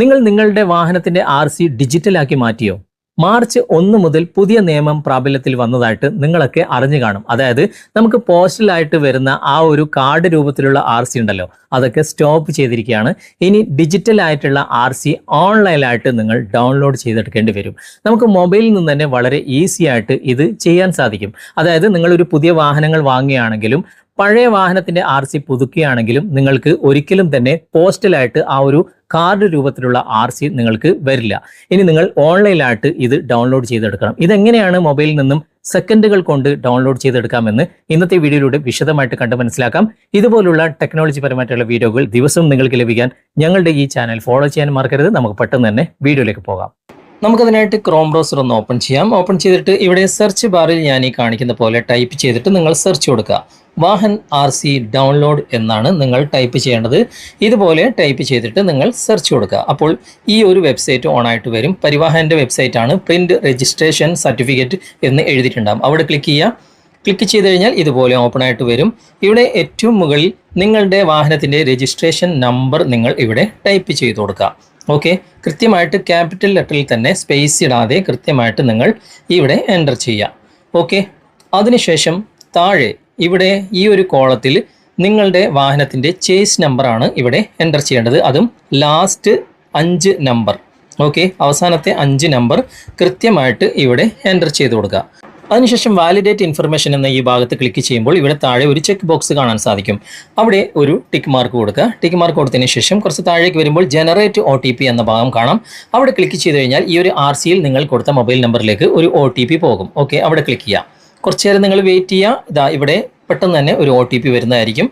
നിങ്ങൾ നിങ്ങളുടെ വാഹനത്തിന്റെ ആർ സി ഡിജിറ്റലാക്കി മാറ്റിയോ? മാർച്ച് ഒന്ന് മുതൽ പുതിയ നിയമം പ്രാബല്യത്തിൽ വന്നതായിട്ട് നിങ്ങളൊക്കെ അറിഞ്ഞു കാണും. അതായത് നമുക്ക് പോസ്റ്റലായിട്ട് വരുന്ന ആ ഒരു കാർഡ് രൂപത്തിലുള്ള ആർ സി ഉണ്ടല്ലോ അതൊക്കെ സ്റ്റോപ്പ് ചെയ്തിരിക്കുകയാണ്. ഇനി ഡിജിറ്റൽ ആയിട്ടുള്ള ആർ സി ഓൺലൈനായിട്ട് നിങ്ങൾ ഡൗൺലോഡ് ചെയ്തെടുക്കേണ്ടി വരും. നമുക്ക് മൊബൈലിൽ നിന്ന് തന്നെ വളരെ ഈസി ആയിട്ട് ഇത് ചെയ്യാൻ സാധിക്കും. അതായത് നിങ്ങളൊരു പുതിയ വാഹനങ്ങൾ വാങ്ങുകയാണെങ്കിലും പഴയ വാഹനത്തിന്റെ ആർ സി പുതുക്കുകയാണെങ്കിലും നിങ്ങൾക്ക് ഒരിക്കലും തന്നെ പോസ്റ്റലായിട്ട് ആ ഒരു കാർഡ് രൂപത്തിലുള്ള ആർ സി നിങ്ങൾക്ക് വരില്ല. ഇനി നിങ്ങൾ ഓൺലൈനായിട്ട് ഇത് ഡൗൺലോഡ് ചെയ്തെടുക്കണം. ഇതെങ്ങനെയാണ് മൊബൈലിൽ നിന്നും സെക്കൻഡുകൾ കൊണ്ട് ഡൗൺലോഡ് ചെയ്തെടുക്കാമെന്ന് ഇന്നത്തെ വീഡിയോയിലൂടെ വിശദമായിട്ട് കണ്ട് മനസ്സിലാക്കാം. ഇതുപോലുള്ള ടെക്നോളജി പരമായിട്ടുള്ള വീഡിയോകൾ ദിവസവും നിങ്ങൾക്ക് ലഭിക്കാൻ ഞങ്ങളുടെ ഈ ചാനൽ ഫോളോ ചെയ്യാൻ മറക്കരുത്. നമുക്ക് പെട്ടെന്ന് തന്നെ വീഡിയോയിലേക്ക് പോകാം. നമുക്കതിനായിട്ട് ക്രോം ബ്രൗസർ ഒന്ന് ഓപ്പൺ ചെയ്യാം. ഓപ്പൺ ചെയ്തിട്ട് ഇവിടെ സെർച്ച് ബാറിൽ ഞാൻ ഈ കാണിക്കുന്ന പോലെ ടൈപ്പ് ചെയ്തിട്ട് നിങ്ങൾ സെർച്ച് കൊടുക്കുക. വാഹൻ ആർ സി ഡൗൺലോഡ് എന്നാണ് നിങ്ങൾ ടൈപ്പ് ചെയ്യേണ്ടത്. ഇതുപോലെ ടൈപ്പ് ചെയ്തിട്ട് നിങ്ങൾ സെർച്ച് കൊടുക്കുക. അപ്പോൾ ഈ ഒരു വെബ്സൈറ്റ് ഓൺ ആയിട്ട് വരും. പരിവാഹന്റെ വെബ്സൈറ്റാണ് പ്രിന്റ് രജിസ്ട്രേഷൻ സർട്ടിഫിക്കറ്റ് എന്ന് എഴുതിയിട്ടുണ്ടാകും അവിടെ ക്ലിക്ക് ചെയ്യുക. ക്ലിക്ക് ചെയ്ത് കഴിഞ്ഞാൽ ഇതുപോലെ ഓപ്പൺ ആയിട്ട് വരും. ഇവിടെ ഏറ്റവും മുകളിൽ നിങ്ങളുടെ വാഹനത്തിന്റെ രജിസ്ട്രേഷൻ നമ്പർ നിങ്ങൾ ഇവിടെ ടൈപ്പ് ചെയ്ത് കൊടുക്കുക. ഓക്കെ കൃത്യമായിട്ട് ക്യാപിറ്റൽ ലെറ്ററിൽ തന്നെ സ്പേസ് ഇടാതെ കൃത്യമായിട്ട് നിങ്ങൾ ഇവിടെ എന്റർ ചെയ്യുക. ഓക്കെ അതിനുശേഷം താഴെ ഇവിടെ ഈ ഒരു കോളത്തിൽ നിങ്ങളുടെ വാഹനത്തിന്റെ ചേസ് നമ്പറാണ് ഇവിടെ എന്റർ ചെയ്യേണ്ടത്. അതും ലാസ്റ്റ് അഞ്ച് നമ്പർ ഓക്കെ അവസാനത്തെ അഞ്ച് നമ്പർ കൃത്യമായിട്ട് ഇവിടെ എന്റർ ചെയ്ത് കൊടുക്കുക. അതിനുശേഷം വാലിഡേറ്റ് ഇൻഫർമേഷൻ എന്ന ഈ ഭാഗത്ത് ക്ലിക്ക് ചെയ്യുമ്പോൾ ഇവിടെ താഴെ ഒരു ചെക്ക് ബോക്സ് കാണാൻ സാധിക്കും. അവിടെ ഒരു ടിക്ക് മാർക്ക് കൊടുക്കുക. ടിക്ക് മാർക്ക് കൊടുത്തതിന് ശേഷം കുറച്ച് താഴേക്ക് വരുമ്പോൾ ജനറേറ്റ് ഒ എന്ന ഭാഗം കാണാം. അവിടെ ക്ലിക്ക് ചെയ്ത് കഴിഞ്ഞാൽ ഈ ഒരു ആർ നിങ്ങൾ കൊടുത്ത മൊബൈൽ നമ്പറിലേക്ക് ഒരു ഒ പോകും. ഓക്കെ അവിടെ ക്ലിക്ക് ചെയ്യുക. കുറച്ച് നേരം നിങ്ങൾ വെയിറ്റ് ചെയ്യുക ഇതാ ഇവിടെ പെട്ടെന്ന് തന്നെ ഒരു ഒ ടി പി വരുന്നതായിരിക്കും.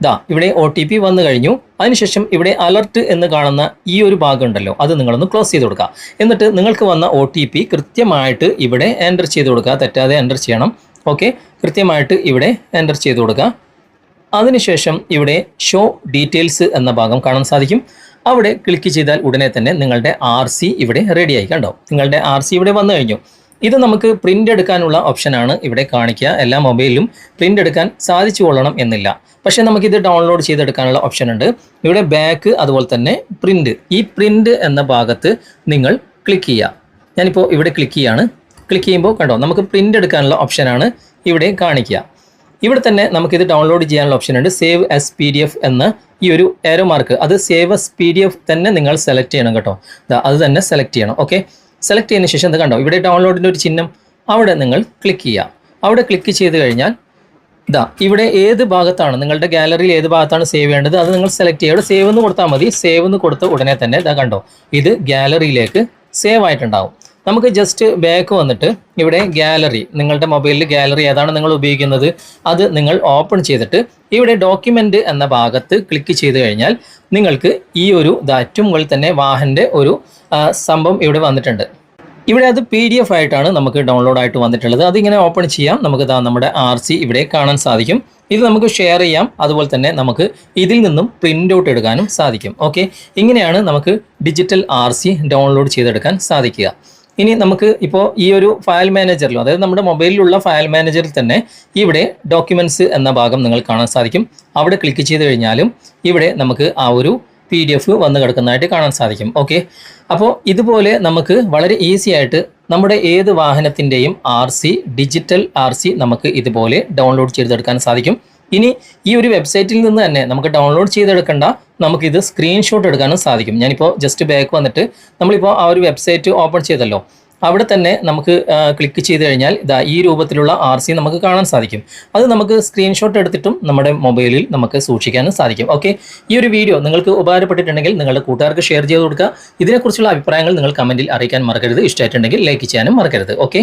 ഇതാ ഇവിടെ ഒ ടി പി വന്നു കഴിഞ്ഞു. അതിനുശേഷം ഇവിടെ അലർട്ട് എന്ന് കാണുന്ന ഈ ഒരു ഭാഗം ഉണ്ടല്ലോ അത് നിങ്ങളൊന്ന് ക്ലോസ് ചെയ്ത് കൊടുക്കുക. എന്നിട്ട് നിങ്ങൾക്ക് വന്ന ഒ ടി പി കൃത്യമായിട്ട് ഇവിടെ എന്റർ ചെയ്ത് കൊടുക്കുക. തെറ്റാതെ എന്റർ ചെയ്യണം. ഓക്കെ കൃത്യമായിട്ട് ഇവിടെ എന്റർ ചെയ്ത് കൊടുക്കുക. അതിനുശേഷം ഇവിടെ ഷോ ഡീറ്റെയിൽസ് എന്ന ഭാഗം കാണാൻ സാധിക്കും. അവിടെ ക്ലിക്ക് ചെയ്താൽ ഉടനെ തന്നെ നിങ്ങളുടെ ആർ സി ഇവിടെ റെഡിയായി കണ്ടോ? നിങ്ങളുടെ ആർ സി ഇവിടെ വന്നു കഴിഞ്ഞു. ഇത് നമുക്ക് പ്രിന്റ് എടുക്കാനുള്ള ഓപ്ഷനാണ് ഇവിടെ കാണിക്കുക. എല്ലാ മൊബൈലിലും പ്രിന്റ് എടുക്കാൻ സാധിച്ചു കൊള്ളണം എന്നില്ല. പക്ഷേ നമുക്കിത് ഡൗൺലോഡ് ചെയ്തെടുക്കാനുള്ള ഓപ്ഷൻ ഉണ്ട്. ഇവിടെ ബാക്ക് അതുപോലെ തന്നെ പ്രിന്റ് ഈ പ്രിന്റ് എന്ന ഭാഗത്ത് നിങ്ങൾ ക്ലിക്ക് ചെയ്യുക. ഞാനിപ്പോൾ ഇവിടെ ക്ലിക്ക് ചെയ്യാണ്. ക്ലിക്ക് ചെയ്യുമ്പോൾ കണ്ടോ നമുക്ക് പ്രിന്റ് എടുക്കാനുള്ള ഓപ്ഷനാണ് ഇവിടെ കാണിക്കുക. ഇവിടെ തന്നെ നമുക്കിത് ഡൗൺലോഡ് ചെയ്യാനുള്ള ഓപ്ഷൻ ഉണ്ട്. Save as P D F എന്ന ഈ ഒരു ഏരോ മാർക്ക് അത് save as P D F തന്നെ നിങ്ങൾ സെലക്ട് ചെയ്യണം കേട്ടോ. അത് തന്നെ സെലക്ട് ചെയ്യണം. ഓക്കെ സെലക്ട് ചെയ്യുന്ന ശേഷം ഇത് കണ്ടോ? ഇവിടെ ഡൗൺലോഡിന്റെ ഒരു ചിഹ്നം അവിടെ നിങ്ങൾ ക്ലിക്ക് ചെയ്യുക. അവിടെ ക്ലിക്ക് ചെയ്ത് കഴിഞ്ഞാൽ ഇതാ ഇവിടെ ഏത് ഭാഗത്താണ് നിങ്ങളുടെ ഗാലറിയിൽ ഏത് ഭാഗത്താണ് സേവ് ചെയ്യേണ്ടത്? അത് നിങ്ങൾ സെലക്ട് ചെയ്യുക. ഇവിടെ സേവ് എന്ന് കൊടുത്താൽ മതി. സേവ് എന്ന് കൊടുത്ത ഉടനെ തന്നെ ഇതാ കണ്ടോ? ഇത് ഗാലറിയിലേക്ക് സേവ് ആയിട്ടുണ്ടാവും. നമുക്ക് ജസ്റ്റ് ബാക്ക് വന്നിട്ട് ഇവിടെ ഗാലറി നിങ്ങളുടെ മൊബൈലിൽ ഗാലറി ഏതാണ് നിങ്ങൾ ഉപയോഗിക്കുന്നത്? അത് നിങ്ങൾ ഓപ്പൺ ചെയ്തിട്ട് ഇവിടെ ഡോക്യുമെന്റ് എന്ന ഭാഗത്ത് ക്ലിക്ക് ചെയ്ത് കഴിഞ്ഞാൽ നിങ്ങൾക്ക് ഈ ഒരു ഏറ്റവും മുകളിൽ തന്നെ വാഹന്റെ ഒരു സംഭവം ഇവിടെ വന്നിട്ടുണ്ട്. ഇവിടെ അത് പി ഡി എഫ് ആയിട്ടാണ് നമുക്ക് ഡൗൺലോഡ് ആയിട്ട് വന്നിട്ടുള്ളത്. അതിങ്ങനെ ഓപ്പൺ ചെയ്യാം. നമുക്ക് ഇതാ നമ്മുടെ ആർ സി ഇവിടെ കാണാൻ സാധിക്കും. ഇത് നമുക്ക് ഷെയർ ചെയ്യാം. അതുപോലെ തന്നെ നമുക്ക് ഇതിൽ നിന്നും പ്രിന്റ് ഔട്ട് എടുക്കാനും സാധിക്കും. ഓക്കെ ഇങ്ങനെയാണ് നമുക്ക് ഡിജിറ്റൽ ആർ ഡൗൺലോഡ് ചെയ്തെടുക്കാൻ സാധിക്കുക. ഇനി നമുക്ക് ഇപ്പോൾ ഈ ഒരു ഫയൽ മാനേജറിലും അതായത് നമ്മുടെ മൊബൈലിലുള്ള ഫയൽ മാനേജറിൽ തന്നെ ഇവിടെ ഡോക്യുമെന്റ്സ് എന്ന ഭാഗം നിങ്ങൾ കാണാൻ സാധിക്കും. അവിടെ ക്ലിക്ക് ചെയ്ത് കഴിഞ്ഞാലും ഇവിടെ നമുക്ക് ആ ഒരു പി ഡി എഫ് വന്ന് കിടക്കുന്നതായിട്ട് കാണാൻ സാധിക്കും. ഓക്കെ അപ്പോൾ ഇതുപോലെ നമുക്ക് വളരെ ഈസി ആയിട്ട് നമ്മുടെ ഏത് വാഹനത്തിന്റെയും R C digital R C നമുക്ക് ഇതുപോലെ ഡൗൺലോഡ് ചെയ്തെടുക്കാൻ സാധിക്കും. ഇനി ഈ ഒരു വെബ്സൈറ്റിൽ നിന്ന് തന്നെ നമുക്ക് ഡൗൺലോഡ് ചെയ്തെടുക്കേണ്ട നമുക്കിത് സ്ക്രീൻഷോട്ട് എടുക്കാനും സാധിക്കും. ഞാനിപ്പോൾ ജസ്റ്റ് ബാക്ക് വന്നിട്ട് നമ്മളിപ്പോൾ ആ ഒരു വെബ്സൈറ്റ് ഓപ്പൺ ചെയ്തല്ലോ. അവിടെ തന്നെ നമുക്ക് ക്ലിക്ക് ചെയ്ത് കഴിഞ്ഞാൽ ഇതാ ഈ രൂപത്തിലുള്ള ആർ സി നമുക്ക് കാണാൻ സാധിക്കും. അത് നമുക്ക് സ്ക്രീൻഷോട്ട് എടുത്തിട്ടും നമ്മുടെ മൊബൈലിൽ നമുക്ക് സൂക്ഷിക്കാനും സാധിക്കും. ഓക്കെ ഈ ഒരു വീഡിയോ നിങ്ങൾക്ക് ഉപകാരപ്പെട്ടിട്ടുണ്ടെങ്കിൽ നിങ്ങളുടെ കൂട്ടുകാർക്ക് ഷെയർ ചെയ്ത് കൊടുക്കുക. ഇതിനെക്കുറിച്ചുള്ള അഭിപ്രായങ്ങൾ നിങ്ങൾ കമന്റിൽ അറിയിക്കാൻ മറക്കരുത്. ഇഷ്ടമായിട്ടുണ്ടെങ്കിൽ ലൈക്ക് ചെയ്യാനും മറക്കരുത്. ഓക്കെ